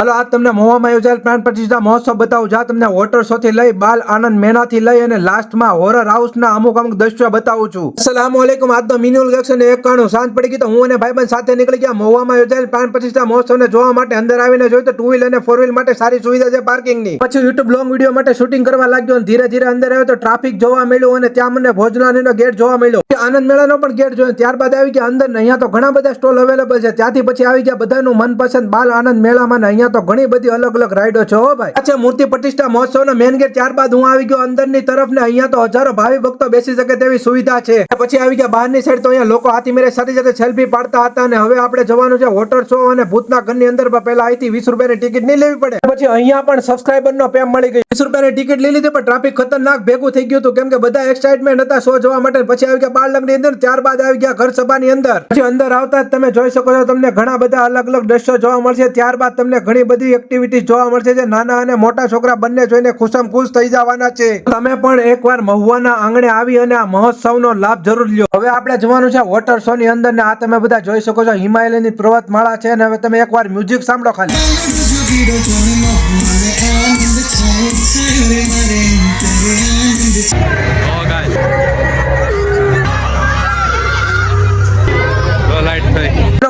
હાલો, આ તમને મોવામાં યોજાયેલ પ્રાણ પ્રતિષ્ઠા મહોત્સવ બતાવું. જ્યાં તમને વોટર શો થી લઈ બાલ આનંદ મેળાથી લઈ અને લાસ્ટમાં હોરર હાઉસના અમુક અમુક દ્રશ્યો બતાવું છું. અસલામ વાલેકુમ આજનો મિન્યુઅલ ગેક્શન એકાણું. સાંજ પડી ગઈ તો હું અને ભાઈબંધ સાથે નીકળી ગયા. મોવામાં યોજાયેલ પ્રાણ પ્રતિષ્ઠા મહોત્સવને જોવા માટે અંદર આવીને જોયું તો ટુ વ્હીલ અને ફોર વ્હીલ માટે સારી સુવિધા છે પાર્કિંગની પછી યુટ્યુબ લોંગ વીડિયો માટે શૂટિંગ કરવા લાગ્યો અને ધીરે ધીરે અંદર આવ્યો તો ટ્રાફિક જોવા મળ્યું અને ત્યાં મને ભોજનાલયનો ગેટ જોવા મળ્યો. આનંદ મેળાનો પણ ગેટ જોયો. ત્યારબાદ આવી ગયા અંદર અહીંયા તો ઘણા બધા સ્ટોલ અવેલેબલ છે. ત્યાંથી પછી આવી ગયા બધાનું મનપસંદ બાલ આનંદ મેળામાં ને અહીંયા તો ઘણી બધી અલગ અલગ રાઈડો છે. હો ભાઈ. અચ્છા મૂર્તિ પ્રતિષ્ઠા મહોત્સવનો મેન ગેટ ત્યારબાદ હું આવી ગયો અંદરની તરફ ને અહીંયા તો હજારો ભાવિ ભક્તો બેસી શકે તેવી સુવિધા છે. પછી આવી ગયા બહારની સાઈડ તો અહીંયા લોકો હાથી મેરે સાથે સાથે સેલ્ફી પાડતા હતા અને હવે આપણે જવાનું છે વોટર શો અને ભૂતના ઘરની અંદર. પહેલા અહીંથી વીસ રૂપિયાની ટિકિટ નહીં લેવી પડે. પછી અહીંયા પણ સબસ્ક્રાઈબર નો પેમ મળી ગઈ વીસ રૂપિયાની ટિકિટ લઈ લીધી પણ ટ્રાફિક ખતરનાક ભેગું થઈ ગયું હતું. કેમ કે બધા એક્સાઇટમેન્ટ હતા શો જોવા માટે. પછી આવી ગયા બાળલગની અંદર ત્યારબાદ આવી ગયા ઘર સભાની અંદર. પછી અંદર આવતા જ તમે જોઈ શકો છો, તમને ઘણા બધા અલગ અલગ દ્રશ્યો જોવા મળશે. ત્યારબાદ તમને ઘણી બધી એક્ટિવિટીઝ જોવા મળશે જે નાના અને મોટા છોકરા બંને જોઈને ખુશમ ખુશ થઈ જવાના છે. તમે પણ એકવાર મહુવાના આંગણે આવી અને આ મહોત્સવનો લાભ જરૂર લ્યો. હવે આપણે જોવાનું છે વોટર શો ની અંદર ને આ તમે બધા જોઈ શકો છો, હિમાલયની પર્વતમાળા છે અને હવે તમે એકવાર મ્યુઝિક સાંભળો ખાલી.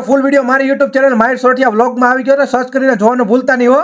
ફૂલ વીડિયો મારી યુટ્યુબ ચેનલ માઇટ સોઠિયા વ્લોગમાં આવી ગયો તો સર્ચ કરીને જોવાનું ભૂલતા નહીં હો.